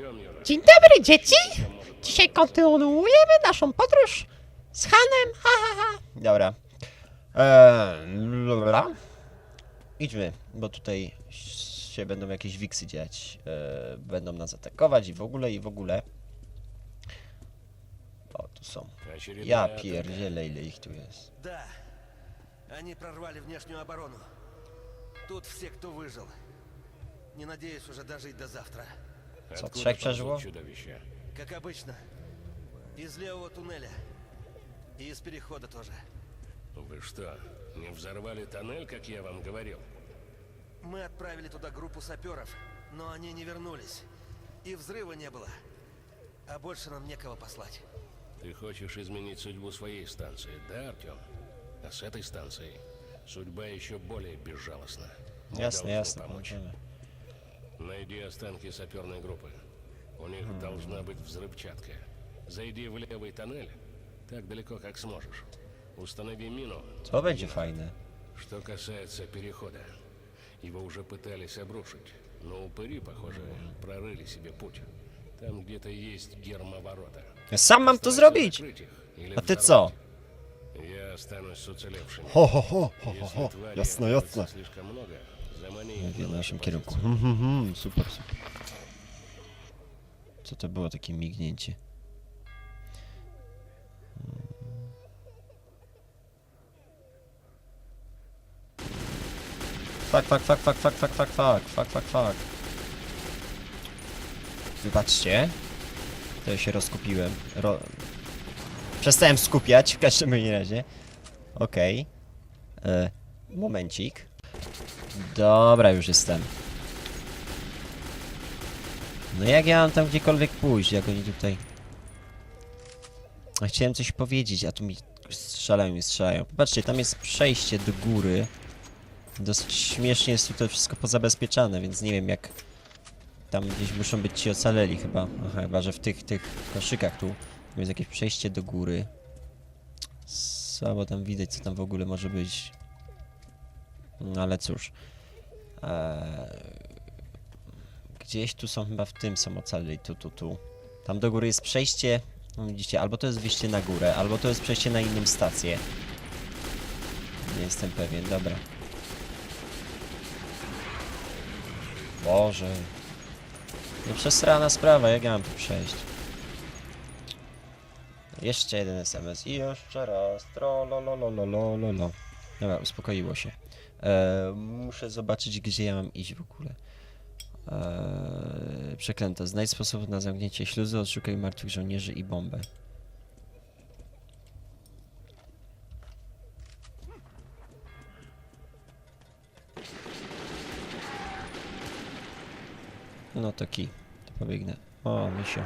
Идем, Юра. Dzień dobry, dzieci! Dzisiaj kontynuujemy naszą podróż z Hanem. Ha, ha, ha. Dobra. Eee, dobra. Idźmy, bo tutaj się będą jakieś wiksy dziać. Eee, będą nas atakować i w ogóle, i w ogóle. O, tu są. Очередная Ja атака. pierdzielę, ile ich tu jest. Да, они прорвали внешнюю оборону. Тут все, кто выжил. Не надеюсь уже дожить до завтра. Откуда ползут przeżyło? чудовища? Как обычно. Из левого туннеля. И из перехода тоже. Вы что, не взорвали тоннель, как я вам говорил? Мы отправили туда группу саперов, но они не вернулись. И взрыва не было. А больше нам некого послать. Ты хочешь изменить судьбу своей станции, да, Артем? А с этой станцией судьба еще более безжалостна. Должны jasne, помочь. pomożemy. Найди останки саперной группы. У них должна быть взрывчатка. Зайди в левый тоннель, так далеко, как сможешь. Установи мину. To będzie fajne. Что касается перехода, его уже пытались обрушить, но упыри, похоже, прорыли себе путь. Там где-то есть гермоворота. Ja sam mam to zrobić! A ty co? Я останусь с уцелевшими. Тварей Jasne, окажется jasne. слишком много, w naszym kierunku. Hmm, super, super. Co to było takie mignięcie? Tak, tak, tak, tak, tak, tak, tak, tak, tak, tak, tak. Wybaczcie. To ja się rozkupiłem. Ro... Przestałem skupiać w każdym razie. Okej. Okay. Momencik. Dobra, już jestem. No jak ja mam tam gdziekolwiek pójść, jak oni tutaj... Chciałem coś powiedzieć, a tu mi strzelają i strzelają. Popatrzcie, tam jest przejście do góry. Dosyć śmiesznie jest tutaj wszystko pozabezpieczane, więc nie wiem jak... Tam gdzieś muszą być ci ocaleli chyba. Aha, chyba, że w tych, tych koszykach tu jest jakieś przejście do góry. Słabo tam widać, co tam w ogóle może być. No ale cóż. Eee, gdzieś tu są chyba w tym są ocaleli, tu, tu, tu. Tam do góry jest przejście. No widzicie, albo to jest wyjście na górę, albo to jest przejście na inną stację. Nie jestem pewien, dobra. Boże. No przesrana sprawa, jak ja mam tu przejść? Jeszcze jeden SMS i jeszcze raz. Trololololololo. Dobra, uspokoiło się. E, muszę zobaczyć, gdzie ja mam iść w ogóle. E, przeklęta. Znajdź sposób na zamknięcie śluzy, odszukaj martwych żołnierzy i bombę. No to kij. To pobiegnę. O, misio.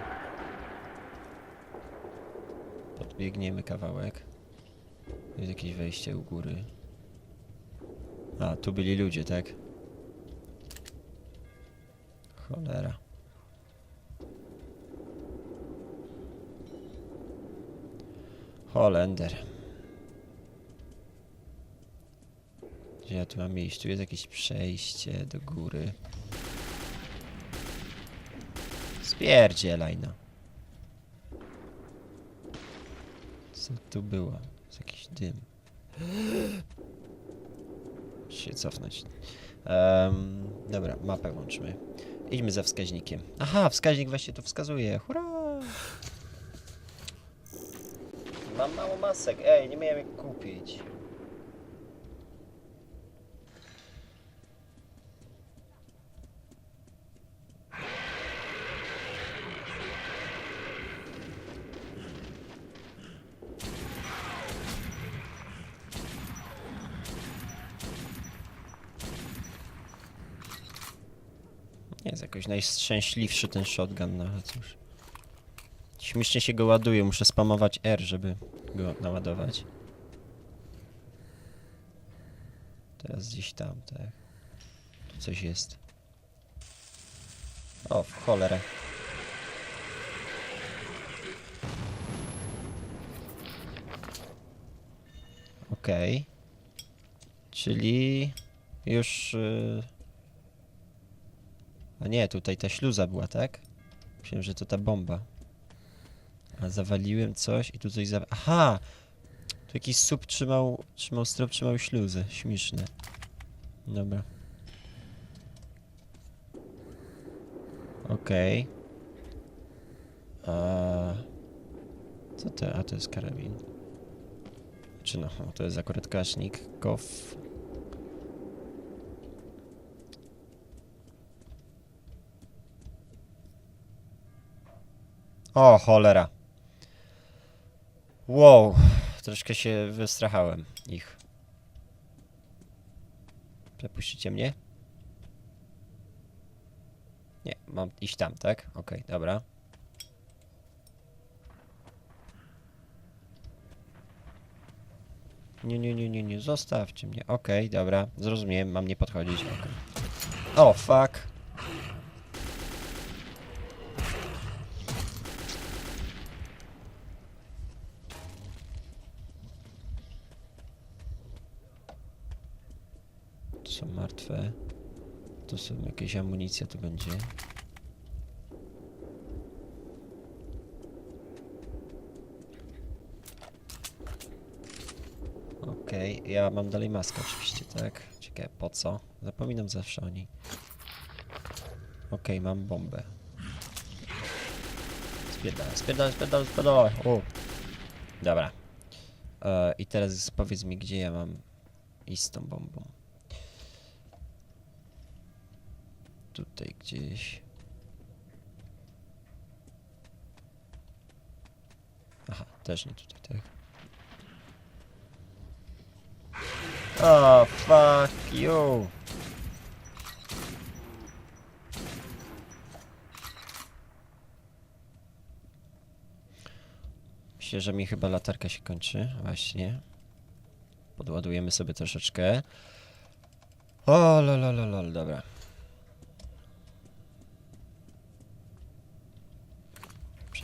Podbiegniemy kawałek. Jest jakieś wejście u góry. A, tu byli ludzie, tak? Cholera. Holender. Gdzie ja tu mam iść? Tu jest jakieś przejście do góry. Spierdzielaj no. Co tu było? Jest jakiś dym. Się cofnąć. Em, dobra, mapę łączymy. Idźmy za wskaźnikiem. Aha, wskaźnik właśnie tu wskazuje. Hurra! Mam mało masek. Ej, nie miałem jak kupić. Nie jest jakoś najszczęśliwszy ten shotgun, no ale cóż. Śmiesznie się go ładuje, muszę spamować R, żeby go naładować. Teraz gdzieś tam, tak. Tu coś jest. O, w cholerę. Okej. Czyli już... y, A nie, tutaj ta śluza była, tak? Myślałem, że to ta bomba. A zawaliłem coś i tu coś za... Aha! Tu jakiś sub trzymał, trzymał strop, trzymał śluzę. Śmieszne. Dobra. Okej. A Co to? A to jest karabin. Czy no, o, to jest akurat kasznik. Kof. O, cholera. Wow, troszkę się wystrachałem ich. Przepuścicie mnie? Nie, mam iść tam, tak? Okej, dobra. Nie, nie, nie, nie, nie, zostawcie mnie. Okej, dobra, zrozumiałem, mam nie podchodzić. okej. O, fuck. To są martwe. To są jakieś amunicja, to będzie. Okej, ja mam dalej maskę oczywiście, tak? Ciekawe po co? Zapominam zawsze o niej. Okej, mam bombę. Spierdalaj, spierdalaj, spierdalaj, spierdalaj. O! Dobra. E, I teraz powiedz mi, gdzie ja mam iść z tą bombą. Tutaj gdzieś. Aha, też nie tutaj, tak? Oh, fuck you. Myślę, że mi chyba latarka się kończy. Właśnie. Podładujemy sobie troszeczkę. O, lol, dobra.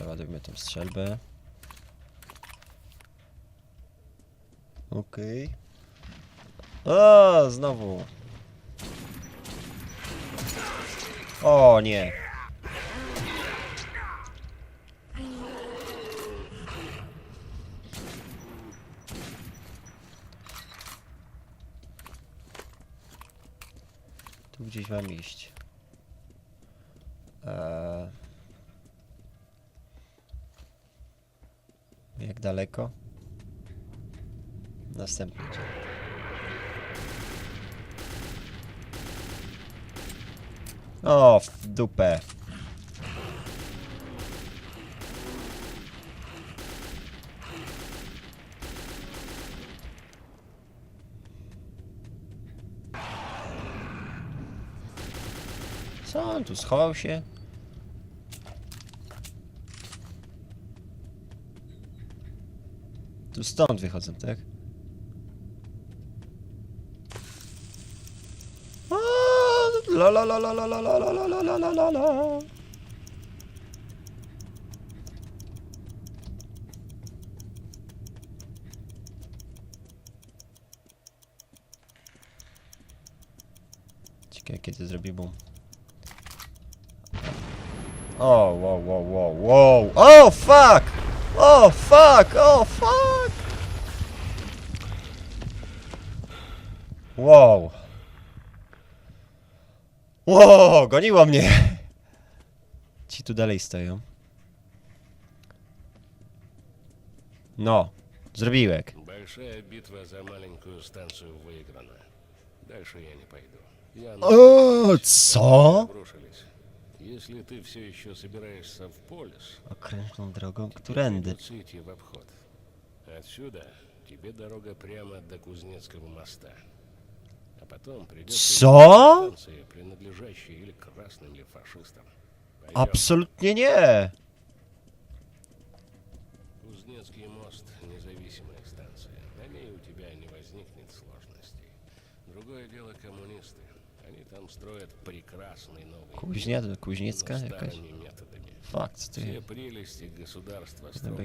Przeładujmy tą strzelbę. Okej. O, znowu. O nie. Tu gdzieś mam iść. Eee... Jak daleko? Następny dzień. O, w dupę. Co on tu schował się? Tu stąd wychodzą, tak? La la la la la la la la la la la la la. Ciekawe kiedy zrobi boom. O, wow, wow, wow, wow. Oh, fuck! Oh, fuck! Oh, fuck! Wow. Wow, goniło mnie! Ci tu dalej stoją. No, zrobiłek. Большая битва за маленькую станцию выиграна. Дальше я не пойду. Я O, co? обрушились. Если ты все еще собираешься в полис, Okrężną drogą, którędy? придется идти в обход. Отсюда тебе дорога прямо до Кузнецкого моста. А потом придется Co? станции, принадлежащей или красным, или фашистам. Пойдем. Absolutnie nie! Кузнецкий мост – независимая станция. На ней у тебя не возникнет сложностей. Другое дело коммунисты. Там строят прекрасный новый Кузнец, кузнецка якась. Факт, ты. Все прелести государства На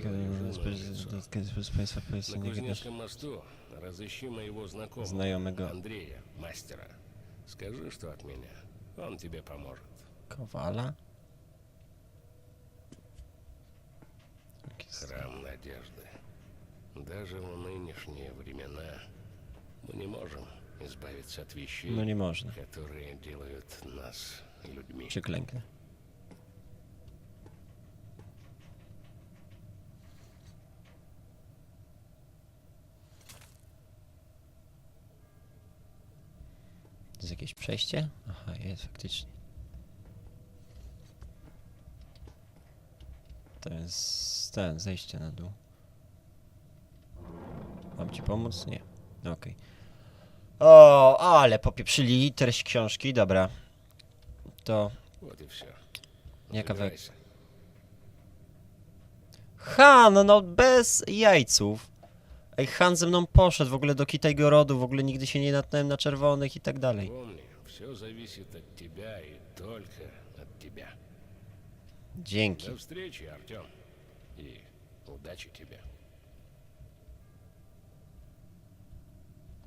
Кузнецком мосту разыщи моего знакомого Знайомого. Андрея, мастера. Скажи, что от меня. Он тебе поможет. Ковала? Храм надежды. Даже в нынешние времена мы не можем избавиться от вещей, No nie można. которые делают нас людьми. Przyklęknę. To jest jakieś przejście? Aha, jest faktycznie. To jest ten, zejście na dół. Mam ci pomóc? Nie. Okej. O, ale popieprzyli treść książki, dobra. To Вот и все. Jaka we... Забирайся. Han, no bez jajców. Ej, Han ze mną poszedł w ogóle do Kitego rodu, w ogóle nigdy się nie natknąłem na czerwonych i tak dalej. Помни, все зависит от тебя и только от тебя. Dzięki. До встречи, Артем. И удачи тебе.